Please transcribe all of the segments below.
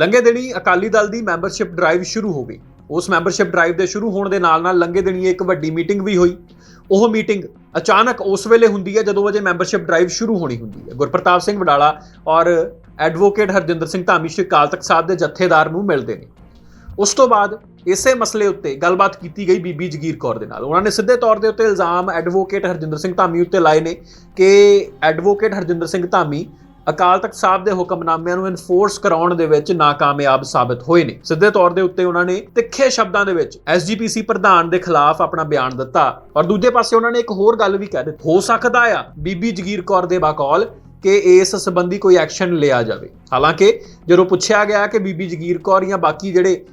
ਲੰਘੇ ਦਿਨੀ ਅਕਾਲੀ ਦਲ ਦੀ ਮੈਂਬਰਸ਼ਿਪ ਡਰਾਈਵ ਸ਼ੁਰੂ ਹੋ ਗਈ। ਉਸ ਮੈਂਬਰਸ਼ਿਪ ਡਰਾਈਵ ਦੇ ਸ਼ੁਰੂ ਹੋਣ ਦੇ ਨਾਲ ਨਾਲ ਲੰਘੇ ਦਿਨੀ ਇੱਕ ਵੱਡੀ ਮੀਟਿੰਗ ਵੀ ਹੋਈ। ਉਹ ਮੀਟਿੰਗ ਅਚਾਨਕ ਉਸ ਵੇਲੇ ਹੁੰਦੀ ਹੈ ਜਦੋਂ ਅਜੇ ਮੈਂਬਰਸ਼ਿਪ ਡਰਾਈਵ ਸ਼ੁਰੂ ਹੋਣੀ ਹੁੰਦੀ ਹੈ। ਗੁਰਪ੍ਰਤਾਪ ਸਿੰਘ ਵਡਾਲਾ ਔਰ ਐਡਵੋਕੇਟ ਹਰਜਿੰਦਰ ਸਿੰਘ ਧਾਮੀ ਸ਼੍ਰੀ ਅਕਾਲ ਤਖਤ ਸਾਹਿਬ ਦੇ ਜਥੇਦਾਰ ਨੂੰ ਮਿਲਦੇ ਨੇ। ਉਸ ਤੋਂ ਬਾਅਦ ਇਸੇ ਮਸਲੇ ਉੱਤੇ ਗੱਲਬਾਤ ਕੀਤੀ ਗਈ ਬੀਬੀ ਜਗੀਰ ਕੌਰ ਦੇ ਨਾਲ। ਉਹਨਾਂ ਨੇ ਸਿੱਧੇ ਤੌਰ ਦੇ ਉੱਤੇ ਇਲਜ਼ਾਮ ਐਡਵੋਕੇਟ ਹਰਜਿੰਦਰ ਸਿੰਘ ਧਾਮੀ ਉੱਤੇ ਲਾਏ ਨੇ ਕਿ ਐਡਵੋਕੇਟ ਹਰਜਿੰਦਰ ਸਿੰਘ ਧਾਮੀ ਅਕਾਲ ਤਖਤ ਸਾਹਿਬ ਦੇ ਹੁਕਮਨਾਮਿਆਂ ਨੂੰ ਇਨਫੋਰਸ ਕਰਾਉਣ ਦੇ ਵਿੱਚ ਨਾਕਾਮਯਾਬ ਸਾਬਤ ਹੋਏ ਨੇ। ਸਿੱਧੇ ਤੌਰ ਦੇ ਉੱਤੇ ਉਹਨਾਂ ਨੇ ਤਿੱਖੇ ਸ਼ਬਦਾਂ ਦੇ ਵਿੱਚ ਐਸਜੀਪੀਸੀ ਪ੍ਰਧਾਨ ਦੇ ਖਿਲਾਫ ਆਪਣਾ ਬਿਆਨ ਦਿੱਤਾ ਔਰ ਦੂਜੇ ਪਾਸੇ ਉਹਨਾਂ ਨੇ ਇੱਕ ਹੋਰ ਗੱਲ ਵੀ ਕਹਿ ਦਿੱਤੀ। ਹੋ ਸਕਦਾ ਆ ਬੀਬੀ ਜਗੀਰ ਕੌਰ ਦੇ ਬਕੌਲ ਕਿ ਇਸ ਸੰਬੰਧੀ ਕੋਈ ਐਕਸ਼ਨ ਲਿਆ ਜਾਵੇ। ਹਾਲਾਂਕਿ ਜਦੋਂ ਪੁੱਛਿਆ ਗਿਆ ਕਿ ਬੀਬੀ ਜਗੀਰ ਕੌਰ ਜਾਂ ਬਾਕੀ ਜਿਹੜੇ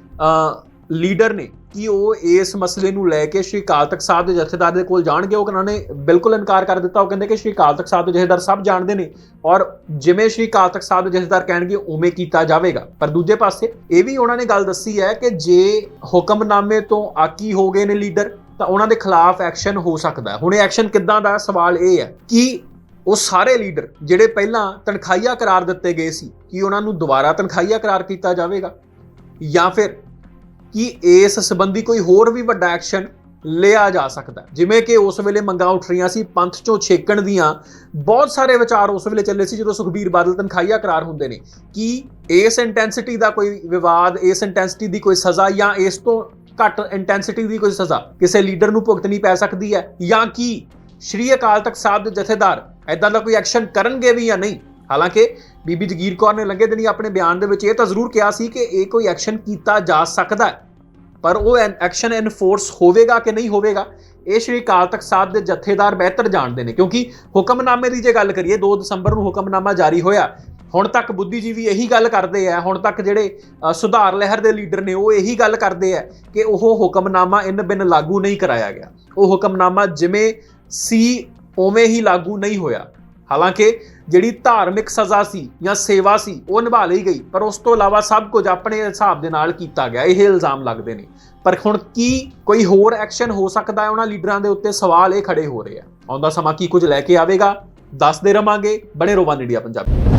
ਲੀਡਰ ਨੇ ਕਿ ਉਹ ਇਸ ਮਸਲੇ ਨੂੰ ਲੈ ਕੇ ਸ਼੍ਰੀ ਅਕਾਲ ਤਖਤ ਸਾਹਿਬ ਦੇ ਜਥੇਦਾਰ ਦੇ ਕੋਲ ਜਾਣਗੇ। ਉਹ ਉਹਨਾਂ ਨੇ ਬਿਲਕੁਲ ਇਨਕਾਰ ਕਰ ਦਿੱਤਾ। ਉਹ ਕਹਿੰਦੇ ਕਿ ਸ਼੍ਰੀ ਅਕਾਲ ਤਖਤ ਸਾਹਿਬ ਦੇ ਜਥੇਦਾਰ ਸਭ ਜਾਣਦੇ ਨੇ ਔਰ ਜਿਵੇਂ ਸ਼੍ਰੀ ਅਕਾਲ ਤਖਤ ਸਾਹਿਬ ਦੇ ਜਥੇਦਾਰ ਕਹਿਣਗੇ, ਉਵੇਂ ਕੀਤਾ ਜਾਵੇਗਾ। ਪਰ ਦੂਜੇ ਪਾਸੇ ਇਹ ਵੀ ਉਹਨਾਂ ਨੇ ਗੱਲ ਦੱਸੀ ਹੈ ਕਿ ਜੇ ਹੁਕਮਨਾਮੇ ਤੋਂ ਆਕੀ ਹੋ ਗਏ ਨੇ ਲੀਡਰ, ਤਾਂ ਉਹਨਾਂ ਦੇ ਖਿਲਾਫ ਐਕਸ਼ਨ ਹੋ ਸਕਦਾ ਹੈ। ਹੁਣ ਇਹ ਐਕਸ਼ਨ ਕਿੱਦਾਂ ਦਾ ਸਵਾਲ ਇਹ ਹੈ ਕਿ ਉਹ ਸਾਰੇ ਲੀਡਰ ਜਿਹੜੇ ਪਹਿਲਾਂ ਤਨਖਾਹੀਆ ਕਰਾਰ ਦਿੱਤੇ ਗਏ ਸੀ, ਕਿ ਉਹਨਾਂ ਨੂੰ ਦੁਬਾਰਾ ਤਨਖਾਹੀਆ ਕਰਾਰ ਕੀਤਾ ਜਾਵੇਗਾ ਜਾਂ ਫਿਰ ਕਿ ਇਸ ਸੰਬੰਧੀ ਕੋਈ ਹੋਰ ਵੀ ਵੱਡਾ ਐਕਸ਼ਨ ਲਿਆ ਜਾ ਸਕਦਾ ਜਿਵੇਂ ਕਿ ਉਸ ਵੇਲੇ ਮੰਗਾਂ ਉੱਠ ਰਹੀਆਂ ਸੀ, ਪੰਥ ਚੋਂ ਛੇਕਣ ਦੀਆਂ। ਬਹੁਤ ਸਾਰੇ ਵਿਚਾਰ ਉਸ ਵੇਲੇ ਚੱਲੇ ਸੀ ਜਦੋਂ ਸੁਖਬੀਰ ਬਾਦਲ ਤਨਖਾਹੀਆ ਕਰਾਰ ਹੁੰਦੇ ਨੇ ਕਿ ਇਸ ਇੰਟੈਂਸਿਟੀ ਦਾ ਕੋਈ ਵਿਵਾਦ, ਇਸ ਇੰਟੈਂਸਿਟੀ ਦੀ ਕੋਈ ਸਜ਼ਾ ਜਾਂ ਇਸ ਤੋਂ ਘੱਟ ਇੰਟੈਂਸਿਟੀ ਦੀ ਕੋਈ ਸਜ਼ਾ ਕਿਸੇ ਲੀਡਰ ਨੂੰ ਭੁਗਤਣੀ ਪੈ ਸਕਦੀ ਹੈ ਜਾਂ ਕੀ? ਸ਼੍ਰੀ ਅਕਾਲ ਤਖਤ ਸਾਹਿਬ ਦੇ ਜਥੇਦਾਰ ਐਦਾਂ ਦਾ ਕੋਈ ਐਕਸ਼ਨ ਕਰਨਗੇ ਵੀ ਜਾਂ ਨਹੀਂ? ਹਾਲਾਂਕਿ ਬੀਬੀ ਜਗੀਰ ਕੌਰ ਨੇ ਲੰਘੇ ਦਿਨੀ ਆਪਣੇ ਬਿਆਨ ਦੇ ਵਿੱਚ ਇਹ ਤਾਂ ਜ਼ਰੂਰ ਕਿਹਾ ਸੀ ਕਿ ਇਹ ਕੋਈ ਐਕਸ਼ਨ ਕੀਤਾ ਜਾ ਸਕਦਾ ਹੈ, ਪਰ ਉਹ ਐਕਸ਼ਨ ਐਨਫੋਰਸ ਹੋਵੇਗਾ ਕਿ ਨਹੀਂ ਹੋਵੇਗਾ, ਇਹ ਸ਼੍ਰੀ ਅਕਾਲ ਤਖਤ ਸਾਹਿਬ ਦੇ ਜਥੇਦਾਰ ਬਿਹਤਰ ਜਾਣਦੇ ਨੇ, ਕਿਉਂਕਿ ਹੁਕਮਨਾਮੇ ਦੀ ਜੇ ਗੱਲ ਕਰੀਏ 2 ਦਸੰਬਰ ਨੂੰ ਹੁਕਮਨਾਮਾ ਜਾਰੀ ਹੋਇਆ। ਹੁਣ ਤੱਕ ਬੁੱਧੀਜੀਵੀ ਇਹੀ ਗੱਲ ਕਰਦੇ ਆ, ਹੁਣ ਤੱਕ ਜਿਹੜੇ ਸੁਧਾਰ ਲਹਿਰ ਦੇ ਲੀਡਰ ਨੇ, ਉਹ ਇਹੀ ਗੱਲ ਕਰਦੇ ਆ ਕਿ ਉਹ ਹੁਕਮਨਾਮਾ ਇਨ ਬਿਨ ਲਾਗੂ ਨਹੀਂ ਕਰਾਇਆ ਗਿਆ। ਉਹ ਹੁਕਮਨਾਮਾ ਜਿਵੇਂ ਸੀ, ਉਵੇਂ ਹੀ ਲਾਗੂ ਨਹੀਂ ਹੋਇਆ। ਹਾਲਾਂਕਿ ਜਿਹੜੀ ਧਾਰਮਿਕ ਸਜ਼ਾ ਸੀ ਜਾਂ ਸੇਵਾ ਸੀ, ਉਹ ਨਿਭਾ ਲਈ ਗਈ, ਪਰ ਉਸ ਤੋਂ ਇਲਾਵਾ ਸਭ ਕੁਝ ਆਪਣੇ ਹਿਸਾਬ ਦੇ ਨਾਲ ਕੀਤਾ ਗਿਆ, ਇਹ ਇਲਜ਼ਾਮ ਲੱਗਦੇ ਨੇ। ਪਰ ਹੁਣ ਕੀ ਕੋਈ ਹੋਰ ਐਕਸ਼ਨ ਹੋ ਸਕਦਾ ਹੈ ਉਹਨਾਂ ਲੀਡਰਾਂ ਦੇ ਉੱਤੇ? ਸਵਾਲ ਇਹ ਖੜੇ ਹੋ ਰਹੇ ਆ। ਆਉਂਦਾ ਸਮਾਂ ਕੀ ਕੁਝ ਲੈ ਕੇ ਆਵੇਗਾ? ਦੱਸਦੇ ਰਵਾਂਗੇ, ਬਣੇ ਰਹੋ ਵਨ ਇੰਡੀਆ ਪੰਜਾਬੀ।